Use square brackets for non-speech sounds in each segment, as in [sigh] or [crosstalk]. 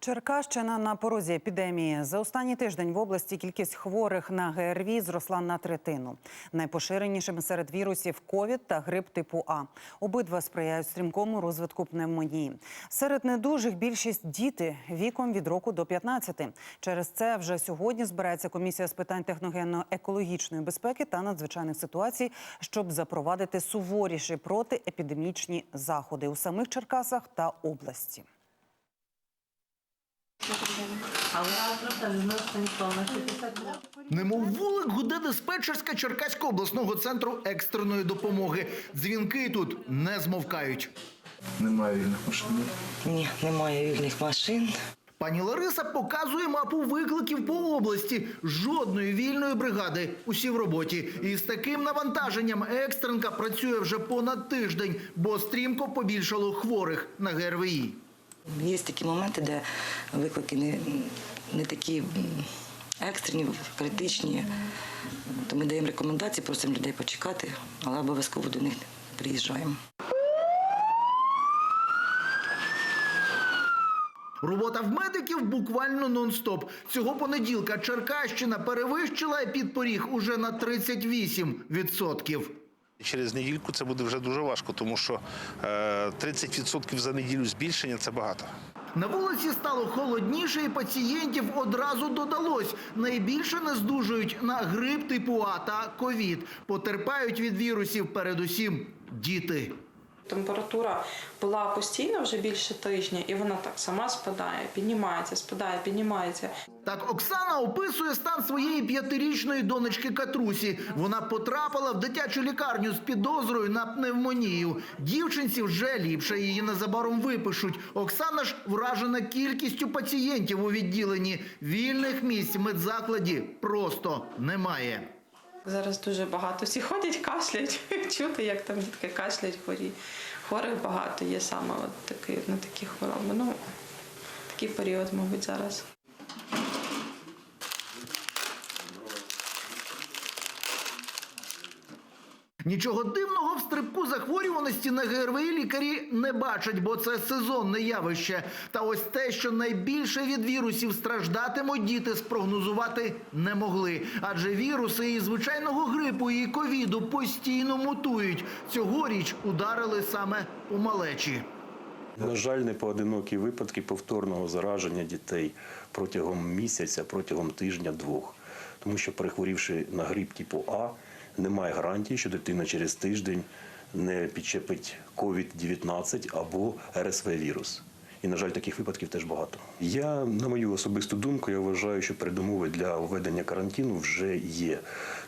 Черкащина на порозі епідемії. За останній тиждень в області кількість хворих на ГРВІ зросла на третину. Найпоширенішими серед вірусів ковід та грип типу А. Обидва сприяють стрімкому розвитку пневмонії. Серед недужих більшість діти віком від року до 15. Через це вже сьогодні збирається комісія з питань техногенно-екологічної безпеки та надзвичайних ситуацій, щоб запровадити суворіші протиепідемічні заходи у самих Черкасах та області. Немов вулик гуде диспетчерська Черкаського обласного центру екстреної допомоги. Дзвінки тут не змовкають. Немає вільних машин. Ні, немає вільних машин. Пані Лариса показує мапу викликів по області. Жодної вільної бригади. Усі в роботі. І з таким навантаженням екстренка працює вже понад тиждень, бо стрімко побільшало хворих на ГРВІ. Є такі моменти, де виклики не, не такі екстрені, критичні. То ми даємо рекомендації, просимо людей почекати, але обов'язково до них приїжджаємо. Робота в медиків буквально нон-стоп. Цього понеділка Черкащина перевищила підпоріг уже на 38%. Через недільку це буде вже дуже важко, тому що е, 30% за неділю збільшення це багато. На вулиці стало холодніше, і пацієнтів одразу додалось. Найбільше не здужують на грип типу А та ковід. Потерпають від вірусів передусім діти. Температура була постійно вже більше тижня, і вона так сама спадає, піднімається, спадає, піднімається. Так Оксана описує стан своєї п'ятирічної донечки Катрусі. Вона потрапила в дитячу лікарню з підозрою на пневмонію. Дівчинці вже ліпше, її незабаром випишуть. Оксана ж вражена кількістю пацієнтів у відділенні. Вільних місць в медзакладі просто немає. Зараз дуже багато всі ходять, кашлять, [laughs] Чути, як там дітки кашлять, хворі. Хворих багато є саме от такі, на такі хвороби. Ну, такий період, мабуть, зараз. Нічого дивного в стрибку захворюваності на ГРВІ лікарі не бачать, бо це сезонне явище. Та ось те, що найбільше від вірусів страждатимуть діти, спрогнозувати не могли. Адже віруси і звичайного грипу, і ковіду постійно мутують. Цьогоріч ударили саме у малечі. На жаль, не поодинокі випадки повторного зараження дітей протягом місяця, протягом тижня-двох. Тому що, перехворівши на грип типу А, немає гарантії, що дитина через тиждень не підчепить COVID-19 або РСВ-вірус. І, на жаль, таких випадків теж багато. Я, на мою особисту думку, я вважаю, що передумови для введення карантину вже є.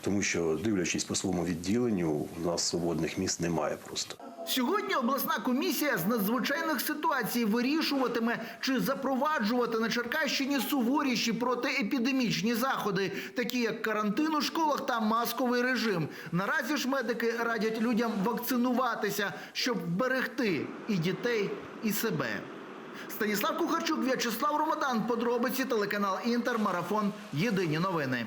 Тому що, дивлячись по своєму відділенню, у нас свободних місць немає просто. Сьогодні обласна комісія з надзвичайних ситуацій вирішуватиме, чи запроваджувати на Черкащині суворіші протиепідемічні заходи, такі як карантин у школах та масковий режим. Наразі ж медики радять людям вакцинуватися, щоб вберегти і дітей, і себе. Станіслав Кухарчук, В'ячеслав Ромадан. Подробиці телеканал Інтер. Марафон. Єдині новини.